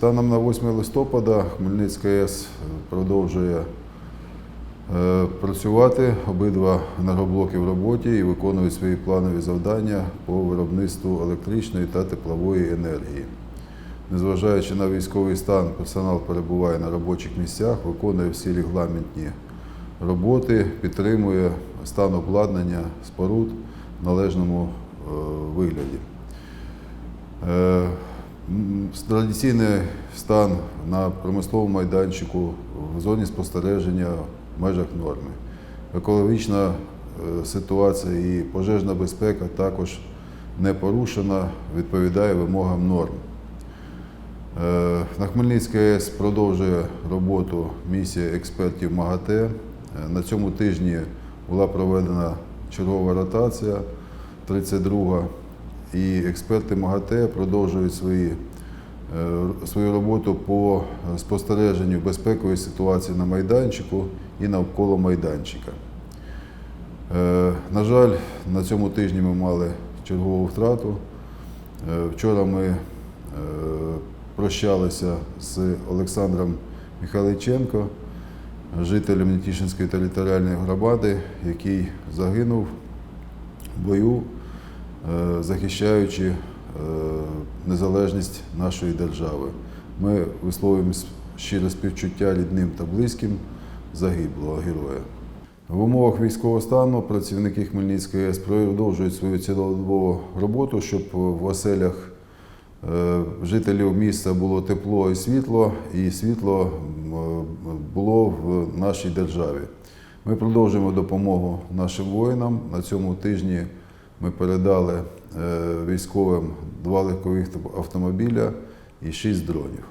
Станом на 8 листопада Хмельницька АЕС продовжує е, працювати. Обидва енергоблоки в роботі і виконують свої планові завдання по виробництву електричної та теплової енергії. Незважаючи на військовий стан, персонал перебуває на робочих місцях, виконує всі регламентні роботи, підтримує стан обладнання споруд в належному е, вигляді. Традиційний стан на промисловому майданчику в зоні спостереження в межах норми. Екологічна е, ситуація і пожежна безпека також не порушена, відповідає вимогам норм. Е, На Хмельницькій АЕС продовжує роботу місія експертів МАГАТЕ. Е, На цьому тижні була проведена чергова ротація 32 і експерти МАГАТЕ продовжують свої, е, свою роботу по спостереженню безпекової ситуації на майданчику і навколо майданчика. Е, На жаль, на цьому тижні ми мали чергову втрату. Е, Вчора ми е, прощалися з Олександром Михайличенко, жителем Нетішинської територіальної громади, який загинув в бою, е, захищаючи е, незалежність нашої держави. Ми висловлюємо щире співчуття рідним та близьким загиблого героя. В умовах військового стану працівники Хмельницької АЕС продовжують свою цілодобову роботу, щоб в оселях е, жителів міста було тепло і світло, і світло е, було в нашій державі. Ми продовжуємо допомогу нашим воїнам. На цьому тижні ми передали е, військовим два легкових автомобіля і шість дронів.